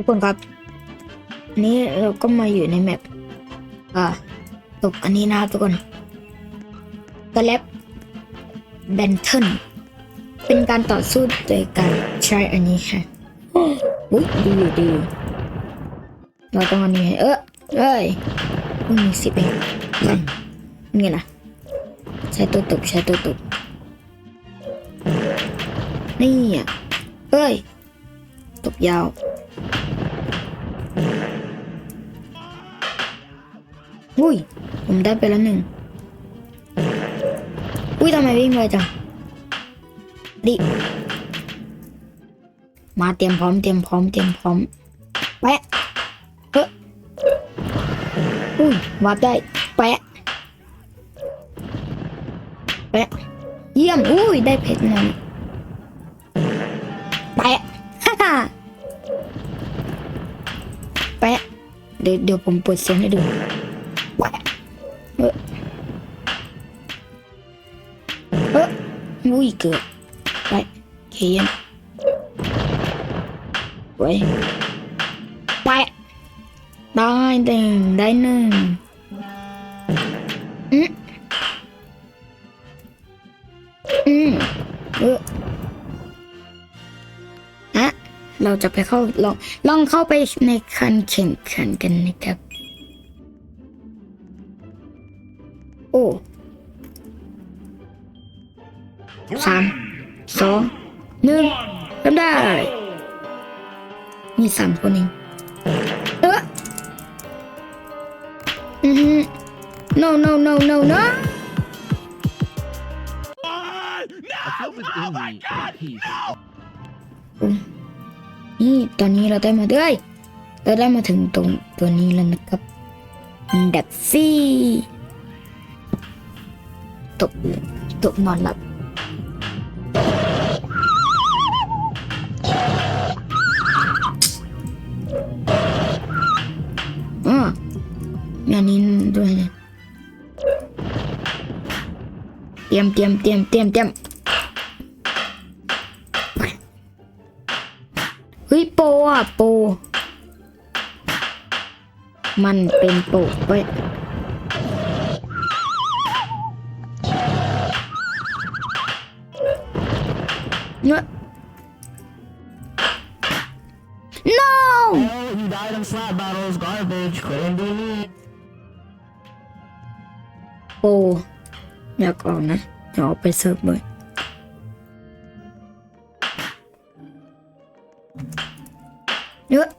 ทุกคนครับ อันนี้เราก็มาอยู่ในแมปอ่าตกอันนี้นะครับทุกคนกระแลบแบนเทิลเป็นการต่อสู้โดยการใช้อันนี้ค่ะอุ้ยดีอยู่ดีเราต้องอันนี้เออเอ้ยเพิ่งมีสิบเองนี่นะใช้ตัวตบใช้ตัวตบนี่อะเอ้ยตบยาว อุ้ย ผมได้ไปแล้วหนึ่ง อุ้ยทำไมวิ่งไวจัง ดิ มาเตรียมพร้อมเตรียมพร้อมเตรียมพร้อมแปะเฮ้อุ้ยวาร์ปได้ แปะ แปะ เยี่ยม อุ้ย ได้เพชรนั่นแปะฮ่าฮ่าแปะ เดี๋ยวเดี๋ยวผมเปิดเสียงให้ดู อุ้ยเกือไปเขียนไว้แปได้หนึ่งได้หนึ่งอืมอืมเออฮะเราจะไปเข้าลองลองเข้าไปในคันแข่งขันกันนะครับ โอ้ สามสองหนึ่งเริ่มได้มีสามคนเองเอออือฮึ no no no no no I feel within me a peace. นี่ตอนนี้เราได้มาเอ้ยเราได้มาถึงตรงตัวนี้แล้วนะครับดับฟี่ตกตกนอนหลับ เตรียมเตรียมเตรียมเตรียมเตรียมเฮ้ยโปอะโป มันเป็นโปเว้ยเนอะ no Oh, he died in slap battles. Garbage. Couldn't be me. โป รอยากออก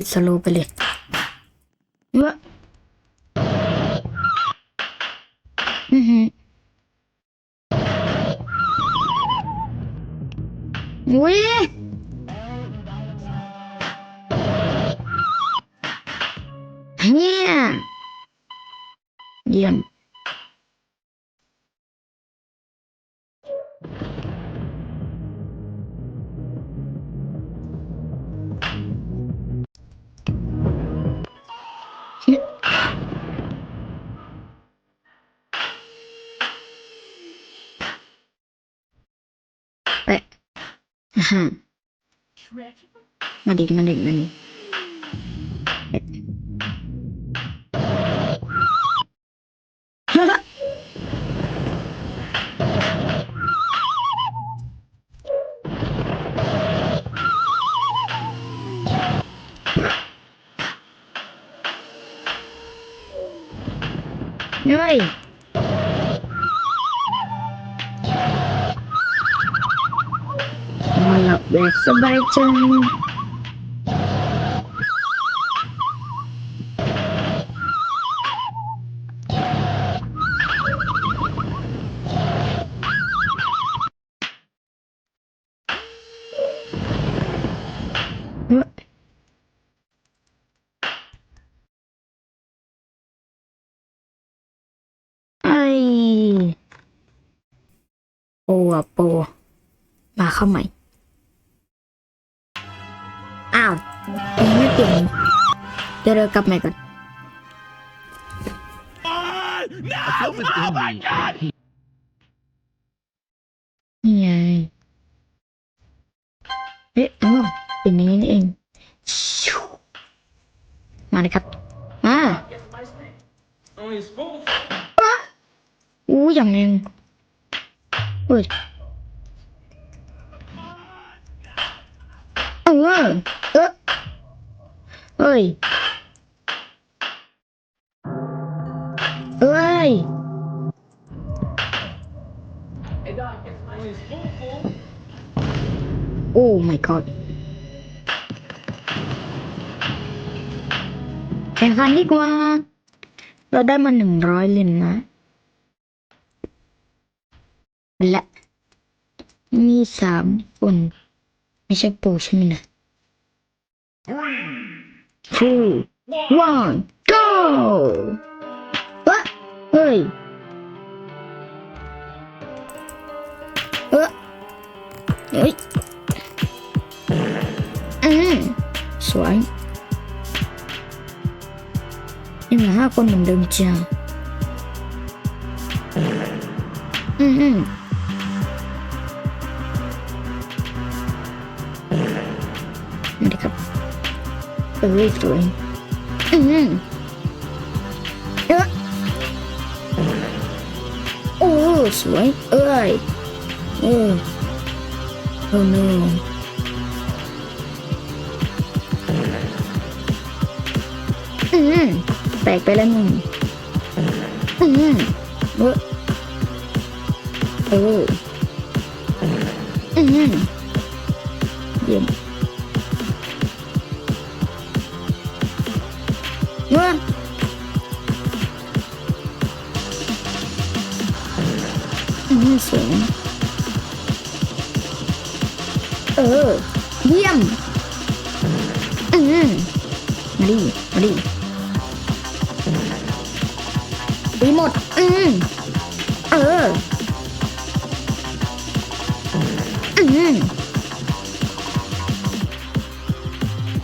ติดสโลว์ไปเลยเนอะอือหืออุ้ยเนี่ยเยี่ยม อ่าฮะมาดิมาดิมาดิเฮ้ย ลับแบบสบายใจเฮ้ยโปอะโปมาเข้าใหม่ ยังไม่เปลี่ยนเดี๋ยวเรากลับใหม่ก่อน feel within the นี่ไงเอ๊ะอ๋อเป็นอย่างนี้นี่เองชิวมาเลยครับ มา Only a spoonful. อู้อย่างหนึ่งเฮ้ยเออเออ ยเอ้ยโอ้ my god แข่งขันดีกว่า เราได้มาหนึ่งร้อยเหรียญนะ และมีสามคน ไม่ใช่ปรใช่ไหมนะ two one go วะเฮ้ยเออเฮ้ยอืมสว เอ้ยสวยอืมเออโอ้สวย เอ้ยเออ oh no อืมแตกไปแล้วหนึ่งอืมเออเอออืมเยี่ยม เออ เยี่ยม อืมมาดิ มาดิดีหมด อืมเออ อืม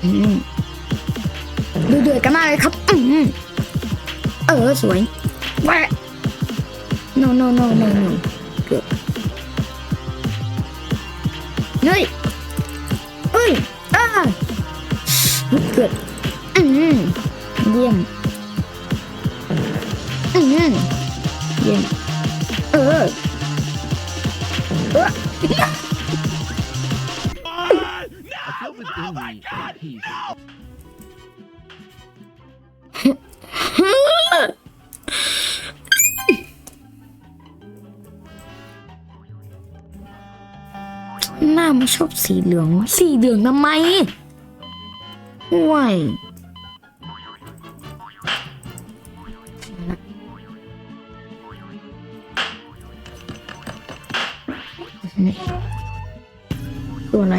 อืมดูเดือดกันมากเลยครับ อืมเออ สวยแหวะ no no no no no เกือบ เกือบอืมเยี่ยมอืมเยี่ยมเออเออ I feel within me a peace. หน้าไม่ชอบสีเหลืองสีเหลืองทำไม ห่วยนี่ตัวอะไ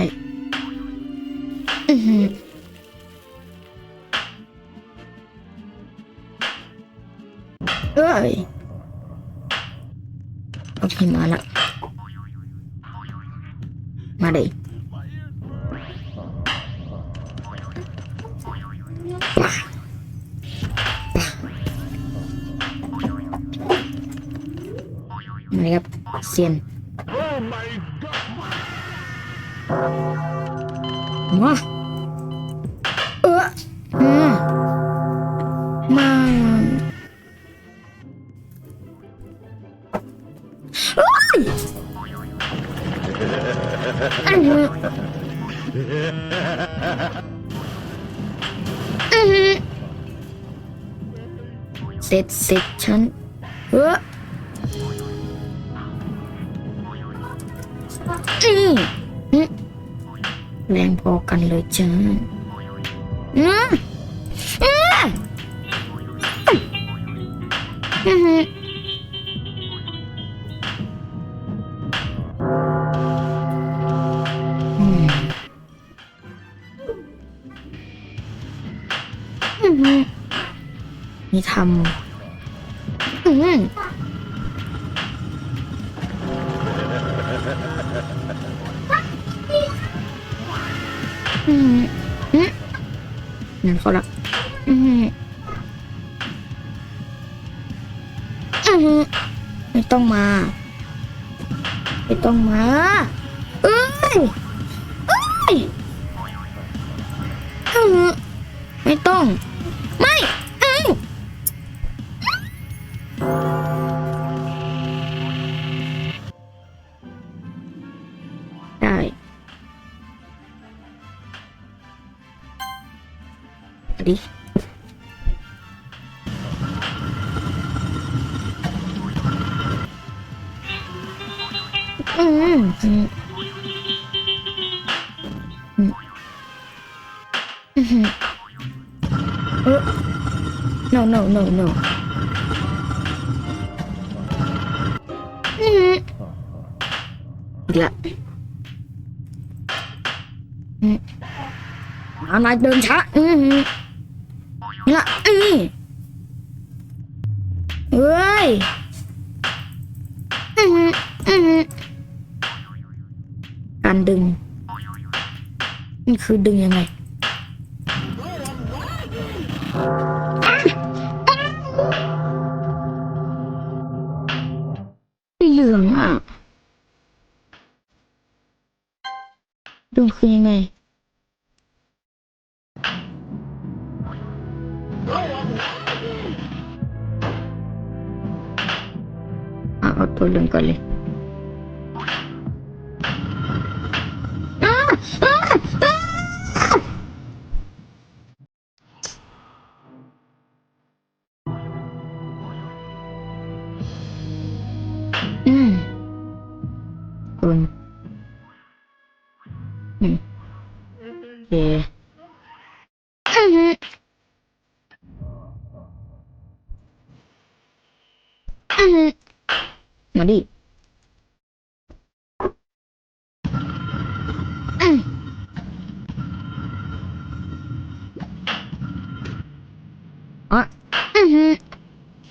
มาเลยครับเซียน Oh my god. มาเอออืมมาเอ้ยอันนี้อืมเสร็จเสร็จฉันเออ แรงพอกันเลยจ้าอืมอืมอืมนี่ทำ นั่นเขาละอือหืออือหือไม่ต้องมา ไม่ต้องมา เอ้ย เอ้ยอือหือไม่ต้อง ไม่อือได้ เอาดิอืมอืมอืมอืมเออ no no no no อืมอีก ละอื้อเฮ้ยอืมอืมการดึง มันคือดึงยังไง คุณอืมโอเคอือหือ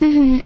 อือหื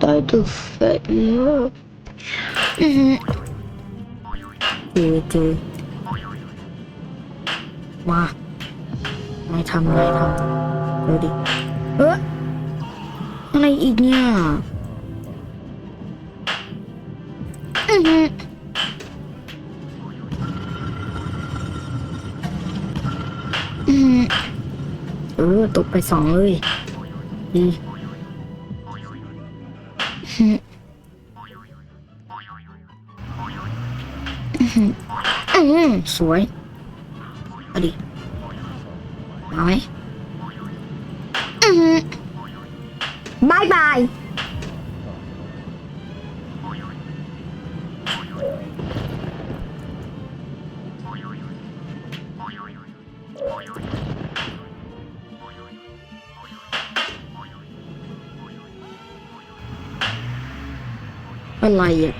อยากได้ตึกเฟดเลยอือหือเจอเจอมานายทำนายทำดูดิ เอ๊ะอะไรอีกเนี่ยอือฮึอือเออตกไปสองเลยดี อืมอืมสวยอดิมาไหมอือหือบายบาย อะไรอะ